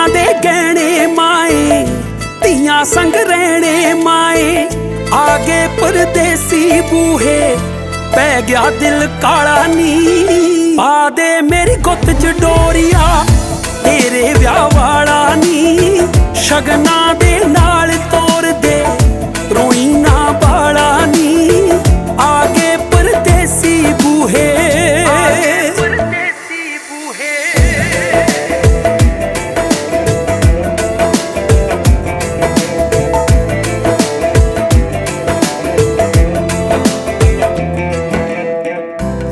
ਮੱਤਾਂ ਦੇ ਗਹਿਣੇ ਮਾਏ, ਧੀਆਂ ਸੰਗ ਰਹਿਣੇ ਮਾਏ। ਆਗੇ ਪਰਦੇਸੀ ਬੂਹੇ, ਪੈ ਗਿਆ ਦਿਲ ਕਾਲਾ ਨੀ। ਪਾ ਦੇ ਮੇਰੀ ਗੁੱਤ ਚ ਡੋਰੀਆ, ਤੇਰੇ ਵਿਆਹ ਵਾਲਾ ਨੀ। ਸ਼ਗਨਾਂ ਦੇ ਨਾਲ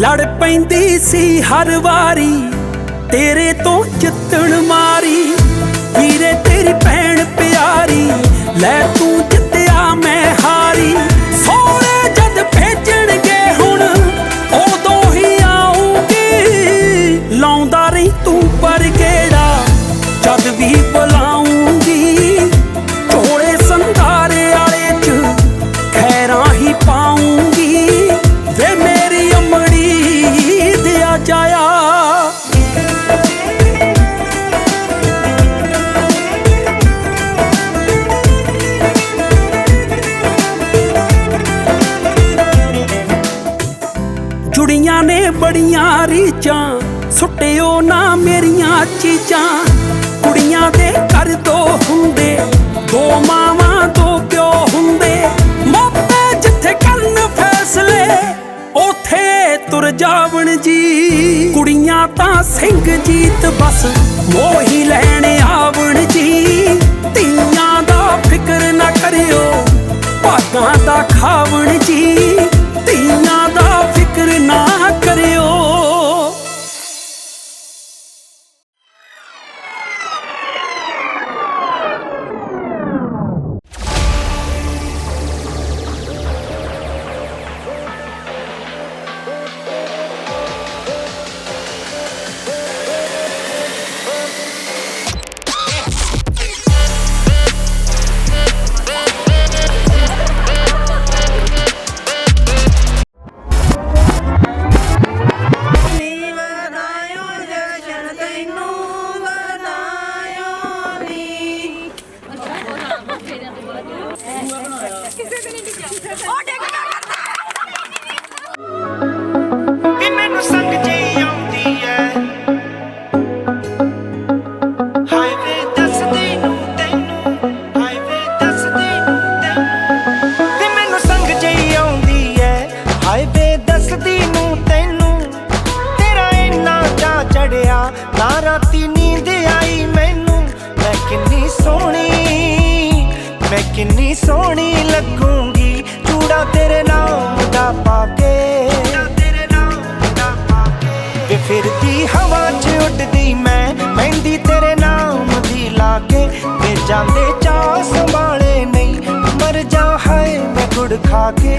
ਲੜ ਪੈਂਦੀ ਸੀ ਹਰ ਵਾਰੀ। ਤੇਰੇ ਤੋਂ ਜਿੱਤਣ ਮਾਰੀ। ਵੀਰੇ ਤੇਰੀ ਭੈਣ ਪਿਆਰੀ ਲੈ ਬੜੀਆਂ ਰੀਚਾਂ ਸੁੱਟਿਓ ਨਾ ਮੇਰੀਆਂ ਚੀਜ਼ਾਂ। ਕੁੜੀਆਂ ਦੇ ਘਰ ਦੋ ਹੁੰਦੇ, ਦੋ ਮਾਵਾਂ, ਦੋ ਪਿਓ ਹੁੰਦੇ। ਮੋਪੇ ਜਿੱਥੇ ਕਰਨ ਫੈਸਲੇ, ਉਥੇ ਤੁਰ ਜਾਵਣ ਜੀ। ਕੁੜੀਆਂ ਤਾਂ ਸਿੰਘ ਜੀਤ ਬਸ, ਮੋਹੀ ਲੈਣ ਆਵਣ ਜੀ। ਧੀਆਂ ਦਾ ਫਿਕਰ ਨਾ ਕਰਿਓ, ਭਾਗਾਂ ਦਾ ਖਾਵਣ ਜੀ। ਨਾ ਰਾਤੀ ਨੀਂਦ ਆਈ ਮੈਨੂੰ। ਮੈਂ ਕਿੰਨੀ ਸੋਹਣੀ, ਮੈਂ ਕਿੰਨੀ ਸੋਹਣੀ ਲੱਗੂੰਗੀ। ਚੂੜਾ ਤੇਰੇ ਨਾਮ ਦਾ ਪਾ ਕੇ। ਵੇ ਫਿਰਦੀ ਹਵਾ 'ਚ ਉੱਡਦੀ ਮੈਂ, ਮਹਿੰਦੀ ਤੇਰੇ ਨਾਮ ਦੀ ਲਾ ਕੇ। ਤੇ ਜਾਂਦੇ ਚਾ ਸੰਭਾਲੇ ਨਹੀਂ, ਮਰ ਜਾ ਹੈ ਮੈਂ ਗੁੜ ਖਾ ਕੇ।